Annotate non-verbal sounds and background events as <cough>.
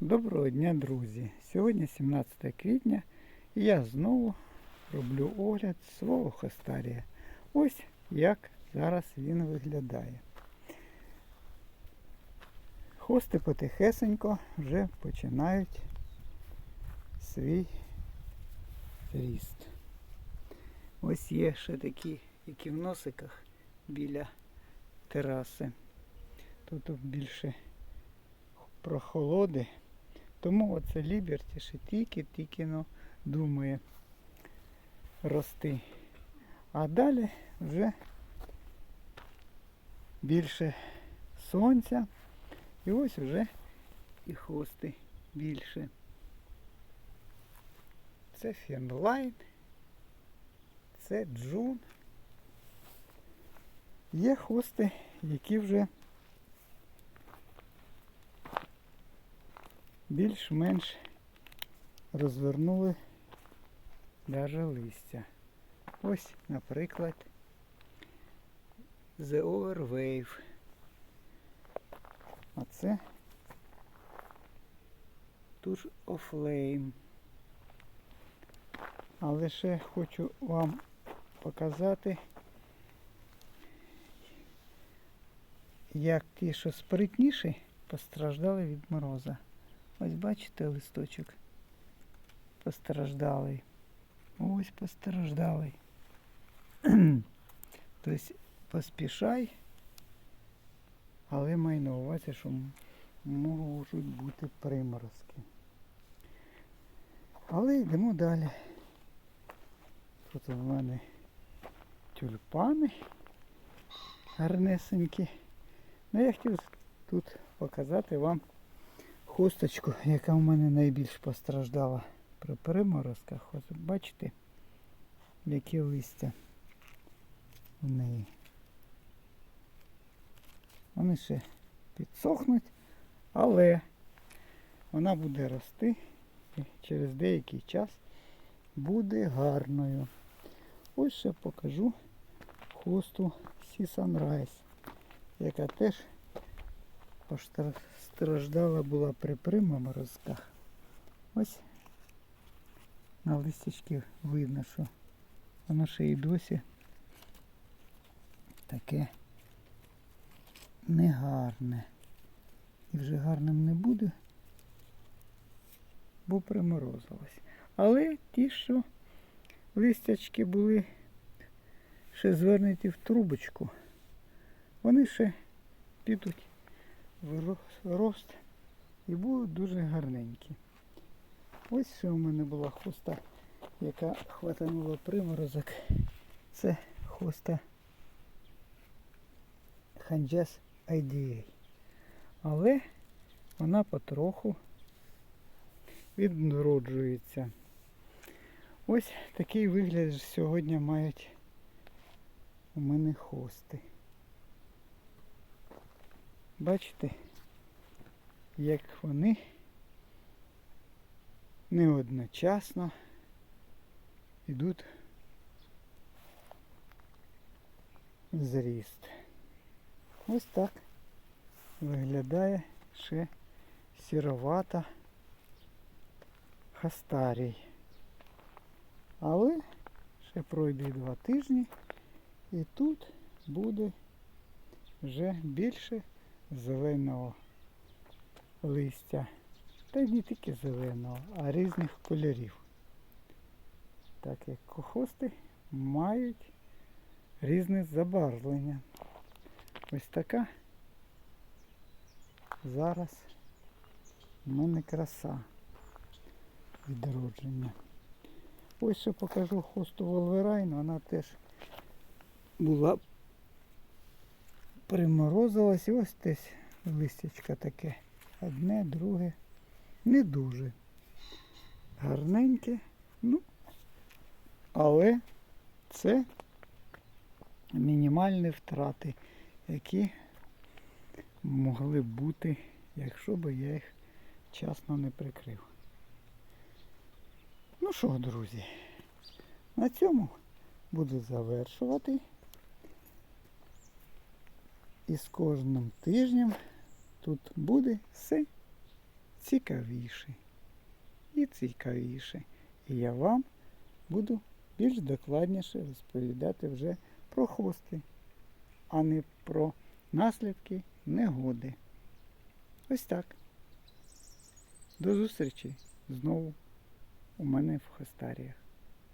Доброго дня, друзі! Сьогодні 17 квітня і я знову роблю огляд свого хостарія. Ось як зараз він виглядає. Хости потихесенько вже починають свій ріст. Ось є ще такі, які в носиках біля тераси. Тут більше прохолоди. Тому оце Ліберті ще тільки-тільки ну, думає рости. А далі вже більше сонця. І ось вже і хости більше. Це фінлайн, це джун. Є хости, які вже більш-менш розвернули даже листя. Ось, наприклад, The Overwave. А це Touch of Flame. Але ще хочу вам показати, як ті, що спритніші, постраждали від мороза. Ось бачите листочок постраждалий. Ось постраждалий. <clears throat> тобто поспішай, але май на увазі, що можуть бути приморозки. Але йдемо далі. Тут у мене тюльпани гарнесенькі. Ну я хотів тут показати вам хусточку, яка в мене найбільш постраждала при приморозках. Ось бачите, які листя в неї. Вони ще підсохнуть, але вона буде рости і через деякий час буде гарною. Ось ще покажу хусту Sea Sunrise, яка теж постраждала була при приморозках. Ось на листячки видно, що воно ще й досі таке негарне. І вже гарним не буде, бо приморозилось. Але ті, що листячки були ще звернуті в трубочку, вони ще підуть рост і будуть дуже гарненькі. Ось ще у мене була хоста, яка хватанула приморозок. Це хоста Ханджес IDA. Але вона потроху відроджується. Ось такий вигляд сьогодні мають у мене хости. Бачите, як вони не одночасно йдуть зріст. Ось так виглядає ще сіровата хастарій. Але ще пройде два тижні і тут буде вже більше зеленого листя. Та й не тільки зеленого, а різних кольорів. Так як кохости мають різне забарвлення. Ось така зараз у мене краса відродження. Ось ще покажу хосту Волверайн, вона теж була приморозилась і ось десь листячка таке. Одне, друге. Не дуже. Гарненьке. Ну, але це мінімальні втрати, які могли б бути, якщо б я їх вчасно не прикрив. Ну що, друзі, на цьому буду завершувати. І з кожним тижнем тут буде все цікавіше і цікавіше. І я вам буду більш докладніше розповідати вже про хости, а не про наслідки негоди. Ось так. До зустрічі знову у мене в Хостаріях.